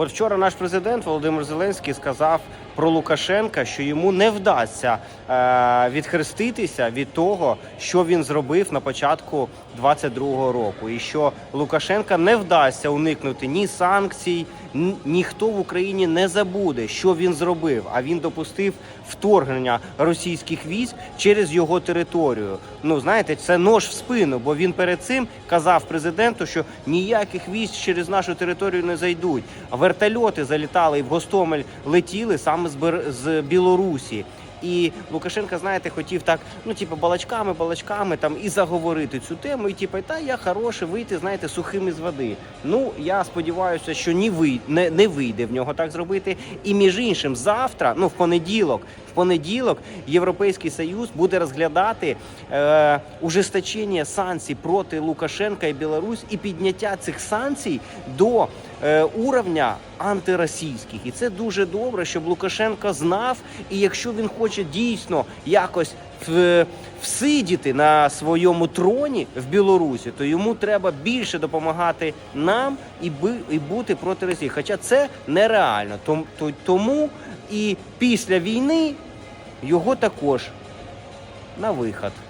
От вчора наш президент Володимир Зеленський сказав про Лукашенка, що йому не вдасться е, відхреститися від того, що він зробив на початку 22-го року, і що Лукашенка не вдасться уникнути ні санкцій, ніхто в Україні не забуде, що він зробив. А він допустив вторгнення російських військ через його територію. Ну знаєте, це нож в спину, бо він перед цим казав президенту, що ніяких військ через нашу територію не зайдуть. Вертольоти залітали і в Гостомель летіли саме з Білорусі. І Лукашенко, знаєте, хотів так, ну типу, балачками, балачками там і заговорити цю тему, і типу, та я хороший вийти, знаєте, сухим із води. Ну я сподіваюся, що ні ви не, не вийде в нього так зробити. І між іншим, завтра, ну в понеділок, в понеділок Європейський Союз буде розглядати е, ужесточення санкцій проти Лукашенка і Білорусь і підняття цих санкцій до е, уровня антиросійських. І це дуже добре, щоб Лукашенко знав. І якщо він хоче дійсно якось всидіти на своєму троні в Білорусі, то йому треба більше допомагати нам і, і бути проти Росії. Хоча це нереально. Тому і після війни його також на виход.